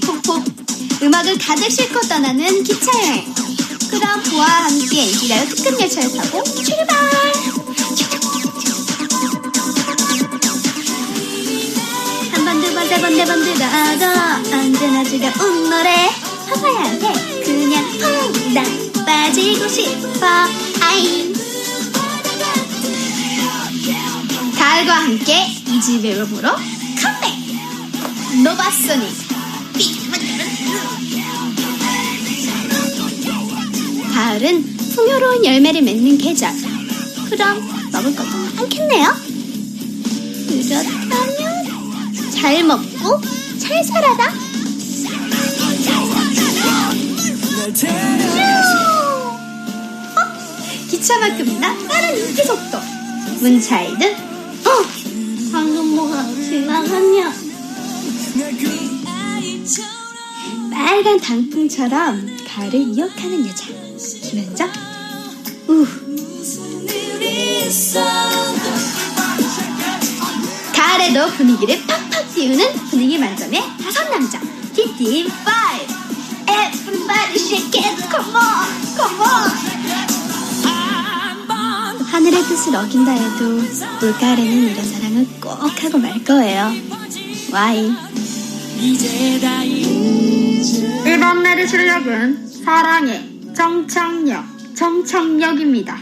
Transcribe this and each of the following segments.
폭폭 음악을 가득 싣고 떠나는 기차여행. 그럼 부와 함께 NC라요 특급 열차를 타고 출발! 한 번 두 번 세 번 네 번 들어도 언제나 즐거운 노래. 파파야한테 그냥 퐁당 빠지고 싶어. 아이 가을과 함께 이 집의 룸으로 컴백 노바소닉 가을은 풍요로운 열매를 맺는 계절. 그럼 먹을 것도 많겠네요. 그렇다면 잘 먹고 잘 살아라. 어? 기차만큼이나 빠른 인기 속도. 문차이드 어? 방금 뭐가 지나갔냐 빨간 단풍처럼 가을을 이어가는 여자 김현정. 우. 가을에도 분위기를 팍팍 띄우는 분위기 만점의 다섯 남자 TT5 Everybody shake it come on come on. 하늘의 뜻을 어긴다 해도 물가을에는 이런 사랑을 꼭 하고 말 거예요. 와이 이번 날의 출력은 사랑의 정창역 정창역입니다.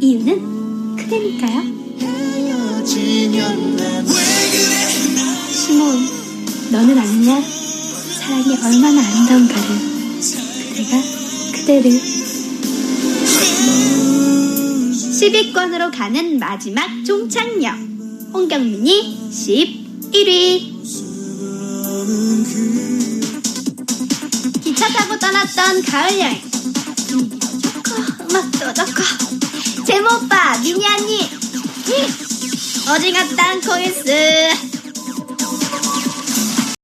이유는 그대니까요? 시몬 너는 아느냐? 사랑이 얼마나 아름다운가를 그대가 그대를 10위권으로 가는 마지막 종착역. 홍경민이 11위 기차 타고 떠났던 가을 여행. 좋고 음악도 좋고 제모 오빠 미니 언니. 히! 오징어 땅콩이스